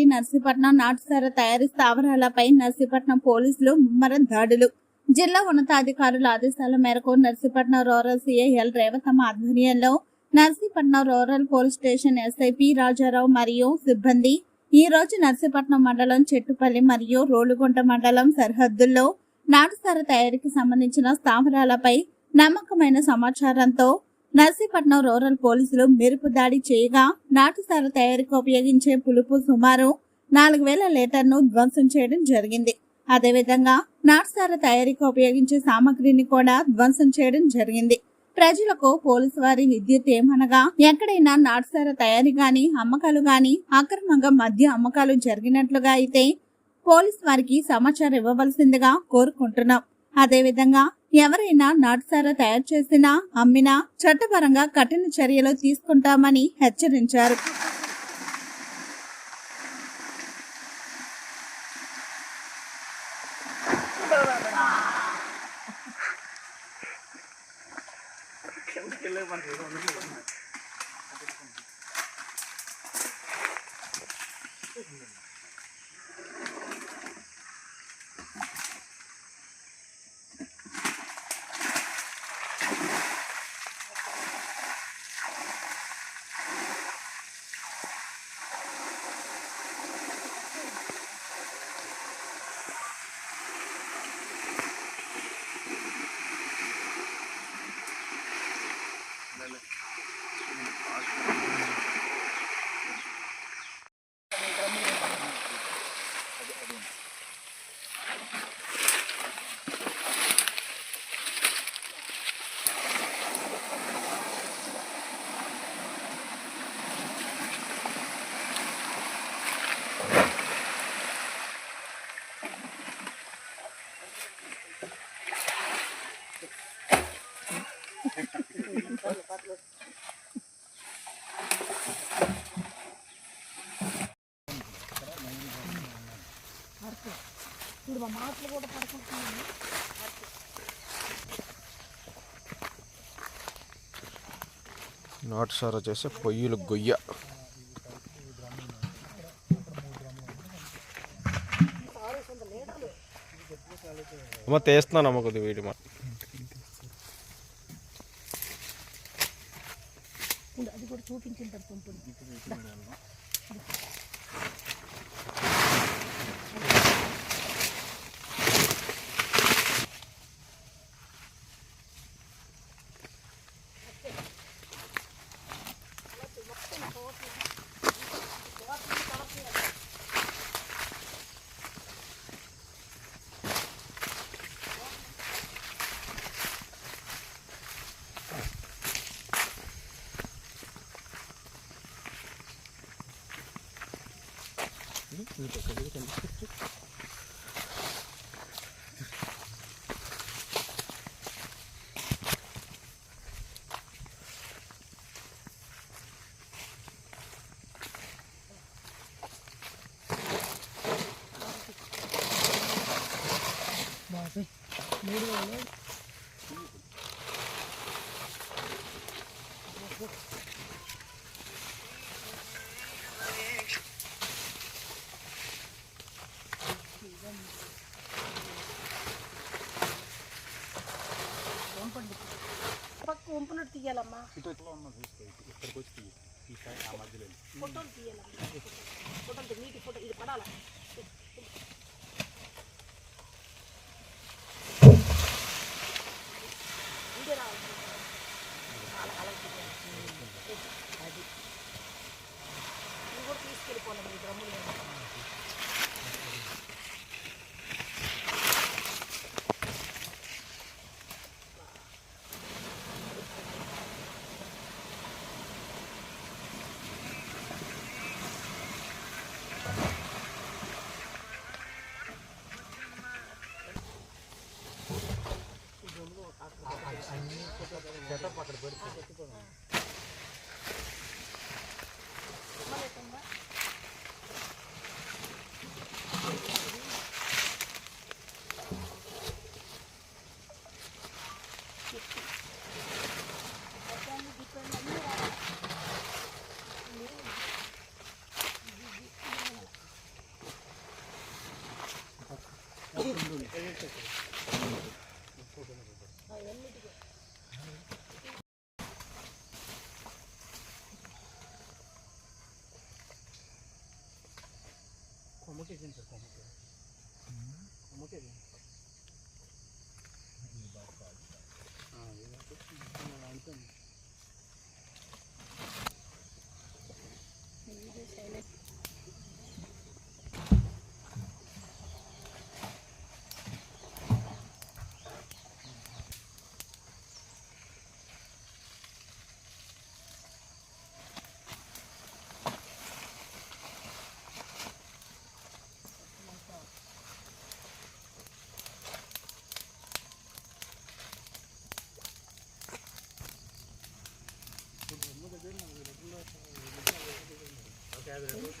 నర్సీపట్నం నాటుసార తయారీ స్థావరాలపై నర్సీపట్నం పోలీసులు ముమ్మరం దాడులు. జిల్లా ఉన్నతాధికారుల ఆదేశాల మేరకు Narsipatnam rural CI L Revathamma ఆధ్వర్యంలో Narsipatnam rural police station S I P Rajarao మరియు సిబ్బంది ఈ రోజు నర్సీపట్నం మండలం చెట్టుపల్లి మరియు రోలుగుంట మండలం సరిహద్దుల్లో నాటుసార తయారీకి సంబంధించిన స్థావరాలపై నమ్మకమైన సమాచారంతో నర్సీపట్నం రూరల్ పోలీసులు మెరుపు దాడి చేయగా నాటుసార తయారీకి ఉపయోగించే పులుపు సుమారు నాలుగు వేల లీటర్ను ధ్వంసం చేయడం జరిగింది. అదేవిధంగా నాటుసార తయారీకి ఉపయోగించే సామగ్రిని కూడా ధ్వంసం చేయడం జరిగింది. ప్రజలకు పోలీసు వారి విద్యుత్ ఏమనగా ఎక్కడైనా నాటుసార తయారీ గాని అమ్మకాలు గాని అక్రమంగా మద్య అమ్మకాలు జరిగినట్లుగా అయితే పోలీస్ వారికి సమాచారం ఇవ్వవలసిందిగా కోరుకుంటున్నాం. అదేవిధంగా ఎవరైనా నాటుసారా తయారు చేసినా అమ్మినా చట్టపరంగా కఠిన చర్యలు తీసుకుంటామని హెచ్చరించారు. నాటుసారా చేసే పొయ్యిలు గొయ్య. అమ్మ తీస్తున్నాను అమ్మ కొద్దిగా వీడి చూపించిన తర్వాత ఉంటుంది. Şurada kalıyor. Tamam. Abi. Nereye lan? Bak bak. తీయాలమ్మా ఫోటోలు తీయాలమ్మా ఫోటోలు తీ- నీటి ఫోటో ఇది పడాలా ఇదే రావాలి అలా అలా తీయాలి. అది ఇది కూడా తీసుకెళ్ళిపోవాలి మీ డ్రమ్ములు అన్ని చెత్త అక్కడ పెడుతుంది けてんじゃん、この手。この手で。cabrón.